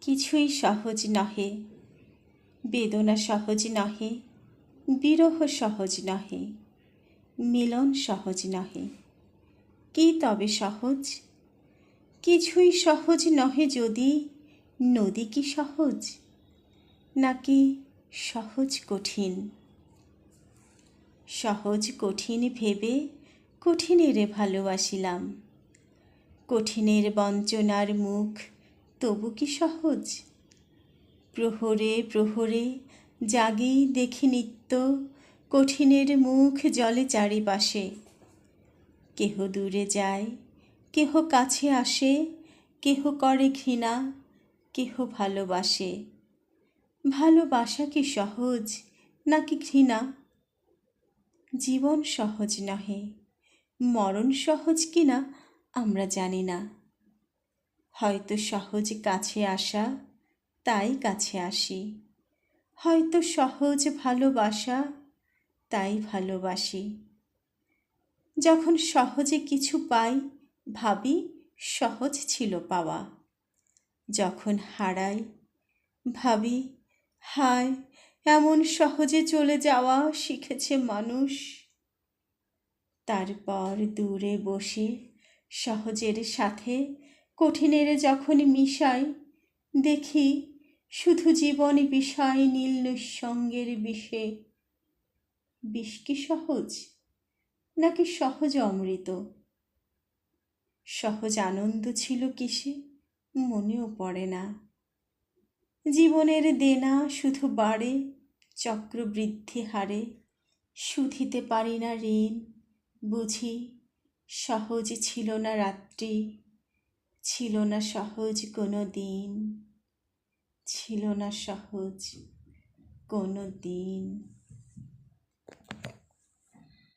কিছুই সহজ নহে। বেদনা সহজ নহে। বিরহ সহজ নহে। মিলন সহজ নহে। কি তবে সহজ? কিছুই সহজ নহে যদি নদী কি সহজ? নাকি সহজ কঠিন? সহজ কঠিন ভেবে কঠিনেরে ভালোবাসিলাম। কঠিনের বঞ্চনার মুখ তবু কি সহজ? প্রহরে প্রহরে জাগি দেখি নিত্য, কঠিনের মুখ জলে চারিপাশে। কেহ দূরে যায়, কেহ কাছে আসে, কেহ করে ঘৃণা, কেহ ভালোবাসে। ভালোবাসা কি সহজ নাকি ঘৃণা? জীবন সহজ নহে, মরণ সহজ কিনা আমরা জানি না। হয়তো সহজ কাছে আসা, তাই কাছে আসি। হয়তো সহজ ভালোবাসা, তাই ভালোবাসি। যখন সহজে কিছু পাই, ভাবি সহজ ছিল পাওয়া। যখন হারাই, ভাবি, হায়, এমন সহজে চলে যাওয়া শিখেছে মানুষ। তারপর দূরে বসে সহজের সাথে কঠিনের যখন মিশাই, দেখি শুধু জীবন বিষয় নীল নিঃসঙ্গের বিষে। বিষ কি সহজ, নাকি সহজ অমৃত? সহজ আনন্দ ছিল কিসে, মনেও পড়ে না। জীবনের দেনা শুধু বাড়ে, চক্রবৃদ্ধি হারে। শুধিতে পারি না ঋণ, বুঝি সহজ ছিল না রাত্রি। ছিল না সহজ কোনো দিন। ছিল না সহজ কোনো দিন।